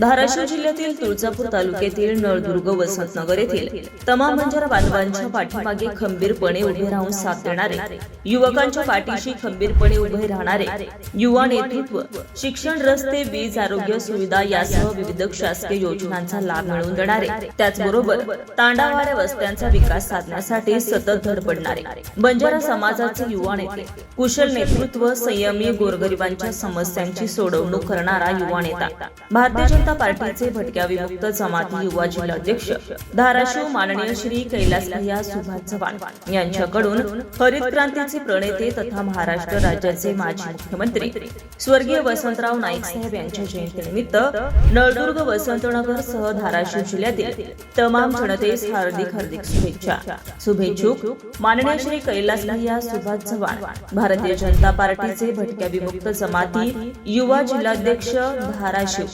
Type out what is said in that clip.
धाराशिव जिल्ह्यातील तुळजापूर तालुक्यातील नळदुर्ग वसंतनगर येथील तमाम बंजार बांधवांच्या पाठीमागे खंबीरपणे उभे राहून साथ देणारे युवकांच्या पाठीशी खंबीरपणे उभे राहणारे युवा नेतृत्व शिक्षण रस्ते वीज आरोग्य सुविधा यासह विविध शासकीय योजनांचा लाभ मिळवून देणारे त्याचबरोबर तांडावाड्या वस्त्यांचा विकास साधण्यासाठी सतत धडपडणारे बंजारा समाजाचे युवा नेते कुशल नेतृत्व संयमी गोरगरिबांच्या समस्यांची सोडवणूक करणारा युवा नेता भारतीय जनता पार्टीचे भटक्या विमुक्त जमाती युवा जिल्हाध्यक्ष धाराशिव माननीय श्री कैलास भैया सुभाष चव्हाण यांच्याकडून हरित क्रांतीचे प्रणेते तथा महाराष्ट्र राज्याचे माजी मुख्यमंत्री स्वर्गीय वसंतराव नाईक साहेब यांच्या जयंतीनिमित्त नळदुर्ग वसंतनगर सह धाराशिव जिल्ह्यातील तमाम जनतेस हार्दिक हार्दिक शुभेच्छा. शुभेच्छुक माननीय श्री कैलास भैया सुभाष चव्हाण भारतीय जनता पार्टीचे भटक्या विमुक्त जमाती युवा जिल्हाध्यक्ष धाराशिव.